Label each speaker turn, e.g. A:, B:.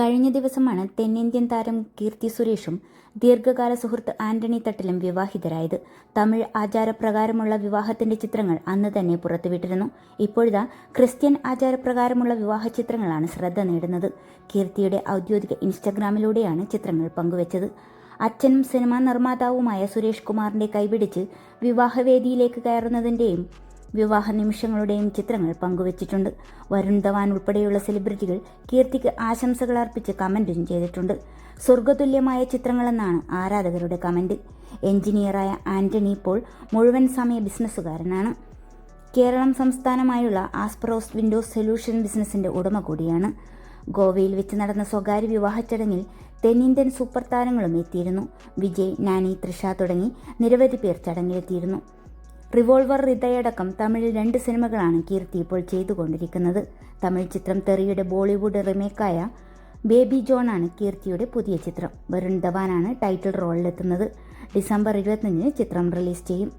A: കഴിഞ്ഞ ദിവസമാണ് തെന്നിന്ത്യൻ താരം കീർത്തി സുരേഷും ദീർഘകാല സുഹൃത്ത് ആന്റണി തട്ടിലും വിവാഹിതരായത്. തമിഴ് ആചാരപ്രകാരമുള്ള വിവാഹത്തിന്റെ ചിത്രങ്ങൾ അന്ന് തന്നെ പുറത്തുവിട്ടിരുന്നു. ഇപ്പോഴിതാ ക്രിസ്ത്യൻ ആചാരപ്രകാരമുള്ള വിവാഹ ചിത്രങ്ങളാണ് ശ്രദ്ധ നേടുന്നത്. കീർത്തിയുടെ ഔദ്യോഗിക ഇൻസ്റ്റഗ്രാമിലൂടെയാണ് ചിത്രങ്ങൾ പങ്കുവച്ചത്. അച്ഛനും സിനിമാ നിർമ്മാതാവുമായ സുരേഷ് കുമാറിന്റെ കൈപിടിച്ച് വിവാഹവേദിയിലേക്ക് കയറുന്നതിന്റെയും വിവാഹ നിമിഷങ്ങളുടെയും ചിത്രങ്ങൾ പങ്കുവച്ചിട്ടുണ്ട്. വരുൺ ധവാൻ ഉൾപ്പെടെയുള്ള സെലിബ്രിറ്റികൾ കീർത്തിക്ക് ആശംസകൾ അർപ്പിച്ച് കമന്റും ചെയ്തിട്ടുണ്ട്. സ്വർഗതുല്യമായ ചിത്രങ്ങളെന്നാണ് ആരാധകരുടെ കമന്റ് എഞ്ചിനീയറായ ആന്റണി ഇപ്പോൾ മുഴുവൻ സമയ ബിസിനസ്സുകാരനാണ് കേരളം സംസ്ഥാനമായുള്ള ആസ്പ്രോസ് വിൻഡോസ് സൊല്യൂഷൻ ബിസിനസിന്റെ ഉടമ കൂടിയാണ്. ഗോവയിൽ വെച്ച് നടന്ന സ്വകാര്യ വിവാഹ ചടങ്ങിൽ തെന്നിന്ത്യൻ സൂപ്പർ താരങ്ങളും എത്തിയിരുന്നു. വിജയ് നാനി തൃഷ തുടങ്ങി നിരവധി പേർ ചടങ്ങിലെത്തിയിരുന്നു. റിവോൾവർ ഹൃദയടക്കം തമിഴിൽ രണ്ട് സിനിമകളാണ് കീർത്തി ഇപ്പോൾ ചെയ്തുകൊണ്ടിരിക്കുന്നത്. തമിഴ് ചിത്രം തെറിയുടെ ബോളിവുഡ് റിമേക്കായ ബേബി ജോൺ ആണ് കീർത്തിയുടെ പുതിയ ചിത്രം. വരുൺ ധവാനാണ് ടൈറ്റിൽ റോളിലെത്തുന്നത്. ഡിസംബർ ഇരുപത്തിയഞ്ചിന് ചിത്രം റിലീസ് ചെയ്യും.